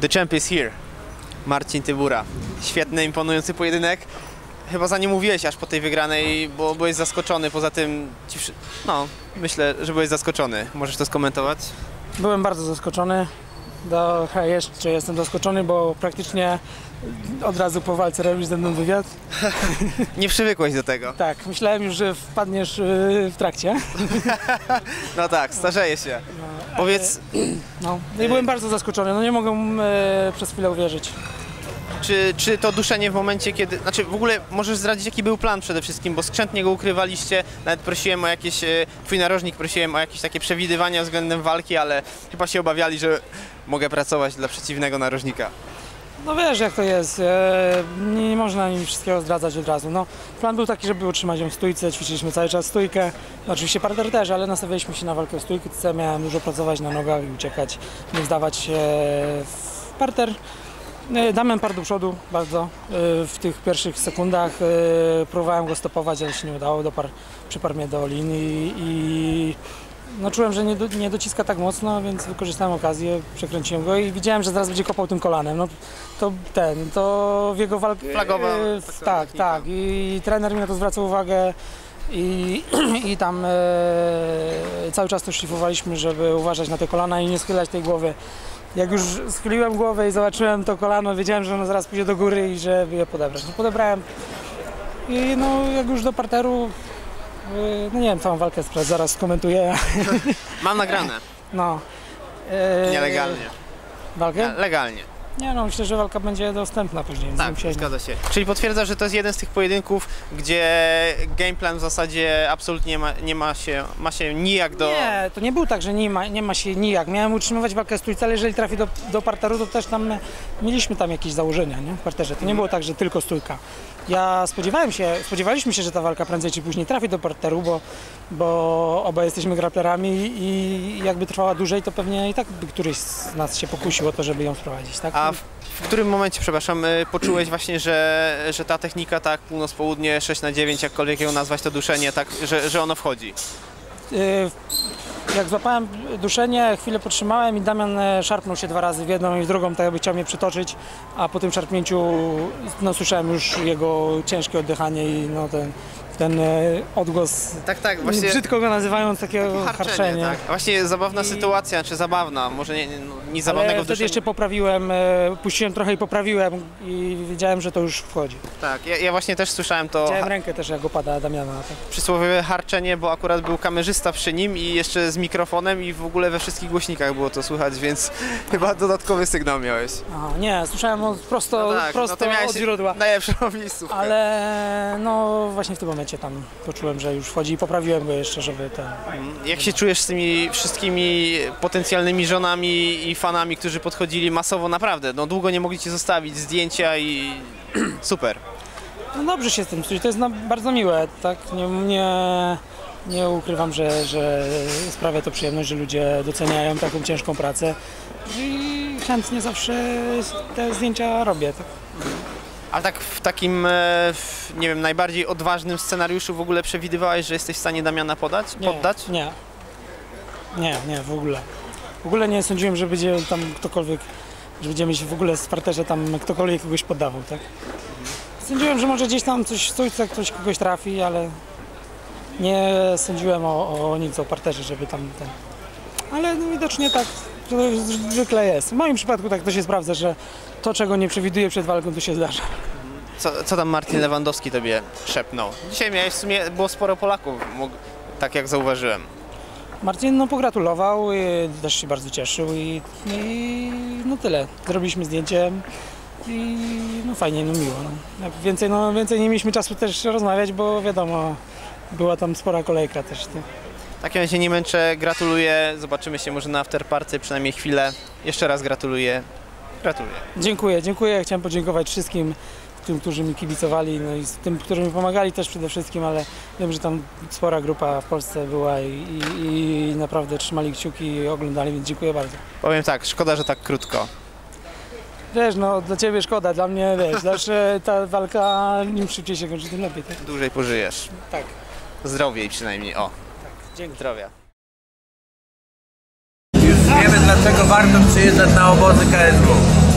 The champ is here. Marcin Tybura. Świetny, imponujący pojedynek. Chyba za nie mówiłeś aż po tej wygranej, bo byłeś zaskoczony. Poza tym, no, myślę, że byłeś zaskoczony. Możesz to skomentować? Byłem bardzo zaskoczony. Do, jeszcze jestem zaskoczony, bo praktycznie od razu po walce robisz ze mną wywiad. Nie przywykłeś do tego. Tak, myślałem już, że wpadniesz yy, w trakcie. No tak, starzeje się. Powiedz, No. I byłem bardzo zaskoczony, no nie mogę e, przez chwilę uwierzyć. czy, czy to duszenie w momencie, kiedy... Znaczy w ogóle możesz zdradzić, jaki był plan przede wszystkim, bo skrzętnie go ukrywaliście. Nawet prosiłem o jakieś... e, Twój narożnik prosiłem o jakieś takie przewidywania względem walki, ale chyba się obawiali, że mogę pracować dla przeciwnego narożnika. No wiesz jak to jest, e, nie, nie można im wszystkiego zdradzać od razu. No, plan był taki, żeby utrzymać ją w stójce, ćwiczyliśmy cały czas stójkę, no, oczywiście parter też, ale nastawialiśmy się na walkę w stójce, miałem dużo pracować na nogach i uciekać, nie zdawać się w parter. E, Damian parł do przodu bardzo e, w tych pierwszych sekundach, próbowałem go stopować, ale się nie udało, dopar, przyparł mnie do linii i no czułem, że nie, do, nie dociska tak mocno, więc wykorzystałem okazję, przekręciłem go i widziałem, że zaraz będzie kopał tym kolanem. No, to ten, to w jego walce... Flagowa e, tak tak, tak. I trener mi na to zwracał uwagę i, i tam e, cały czas to szlifowaliśmy, żeby uważać na te kolana i nie schylać tej głowy. Jak już schyliłem głowę i zobaczyłem to kolano, wiedziałem, że ono zaraz pójdzie do góry i żeby je podebrać. No podebrałem i no jak już do parteru, no nie wiem, całą walkę spra- zaraz skomentuję. Mam nagrane. No. E, Nielegalnie. Walkę? Legalnie. Nie no, myślę, że walka będzie dostępna później. Tak, zgadza się. Czyli potwierdza, że to jest jeden z tych pojedynków, gdzie gameplan w zasadzie absolutnie ma, nie ma się, ma się nijak do... Nie, to nie był tak, że nie ma, nie ma się nijak. Miałem utrzymywać walkę z trójce, ale jeżeli trafi do, do parteru, to też tam mieliśmy tam jakieś założenia nie? w parterze. To nie było tak, że tylko stójka. Ja spodziewałem się, spodziewaliśmy się, że ta walka prędzej czy później trafi do parteru, bo, bo obaj jesteśmy graplerami i jakby trwała dłużej, to pewnie i tak by któryś z nas się pokusił o to, żeby ją wprowadzić. Tak? A w, w którym momencie, przepraszam, y, poczułeś właśnie, że, że ta technika, tak, północ-południe, 6 na 9, jakkolwiek ją nazwać, to duszenie, tak, że, że ono wchodzi? Y, Jak złapałem duszenie, chwilę potrzymałem i Damian e, szarpnął się dwa razy w jedną i w drugą, tak jakby chciał mnie przytoczyć, a po tym szarpnięciu no, słyszałem już jego ciężkie oddychanie i no, ten, ten e, odgłos, Tak, tak, właśnie... brzydko go nazywając, takiego harczenie. tak. Właśnie zabawna I- sytuacja, czy zabawna, może nie, no, nic Ale zabawnego w wtedy jeszcze poprawiłem, e, puściłem trochę i poprawiłem i wiedziałem, że to już wchodzi. Tak, ja, ja właśnie też słyszałem to Widziałem rękę też, jak opada Damiana. Tak. przysłowiowe harczenie, bo akurat był kamerzysta przy nim i jeszcze z mikrofonem i w ogóle we wszystkich głośnikach było to słychać, więc chyba dodatkowy sygnał miałeś. Aha, nie, słyszałem prosto, No tak, prosto no to miałeś od źródła. najlepszą miejscówkę. Ale no właśnie w tym momencie tam poczułem, że już wchodzi i poprawiłem go jeszcze, żeby ten. Jak się czujesz z tymi wszystkimi potencjalnymi żonami i fanami, którzy podchodzili masowo, naprawdę, no długo nie mogli cię zostawić, zdjęcia i super. No dobrze się z tym czuć, to jest bardzo miłe, tak? Nie, nie, nie ukrywam, że, że sprawia to przyjemność, że ludzie doceniają taką ciężką pracę i chętnie zawsze te zdjęcia robię. Tak? A tak w takim, e, w, nie wiem, najbardziej odważnym scenariuszu w ogóle przewidywałeś, że jesteś w stanie Damiana podać, Nie, poddać? Nie. Nie, nie, w ogóle. W ogóle nie sądziłem, że będzie tam ktokolwiek, że będziemy się w ogóle w parterze tam ktokolwiek kogoś poddawał, tak? Sądziłem, że może gdzieś tam coś stójce ktoś kogoś trafi, ale nie sądziłem o, o nic o parterze, żeby tam ten... Ale no, widocznie tak to zwykle jest. W moim przypadku tak to się sprawdza, że to, czego nie przewiduję przed walką, to się zdarza. Co, co tam Martin Lewandowski tobie szepnął? Dzisiaj miałeś w sumie, było sporo Polaków, mógł, tak jak zauważyłem. Marcin no, pogratulował, i też się bardzo cieszył i, i no tyle. Zrobiliśmy zdjęcie i no fajnie, no miło. No. Więcej, no, więcej nie mieliśmy czasu też rozmawiać, bo wiadomo, była tam spora kolejka też. Nie? W takim razie nie męczę, gratuluję, zobaczymy się może na afterparty, przynajmniej chwilę. Jeszcze raz gratuluję. Gratuluję. Dziękuję, dziękuję. Chciałem podziękować wszystkim tym, którzy mi kibicowali, no i tym, którzy mi pomagali też przede wszystkim, ale wiem, że tam spora grupa w Polsce była i, i, i naprawdę trzymali kciuki i oglądali, więc dziękuję bardzo. Powiem tak, szkoda, że tak krótko. Wiesz, no dla ciebie szkoda, dla mnie wiesz, zawsze ta walka im szybciej się kończy, tym lepiej. Tak? Dłużej pożyjesz. tak. Zdrowiej przynajmniej, o. Dzięki. Zdrowia. Już wiemy dlaczego warto przyjeżdżać na obozy KSW.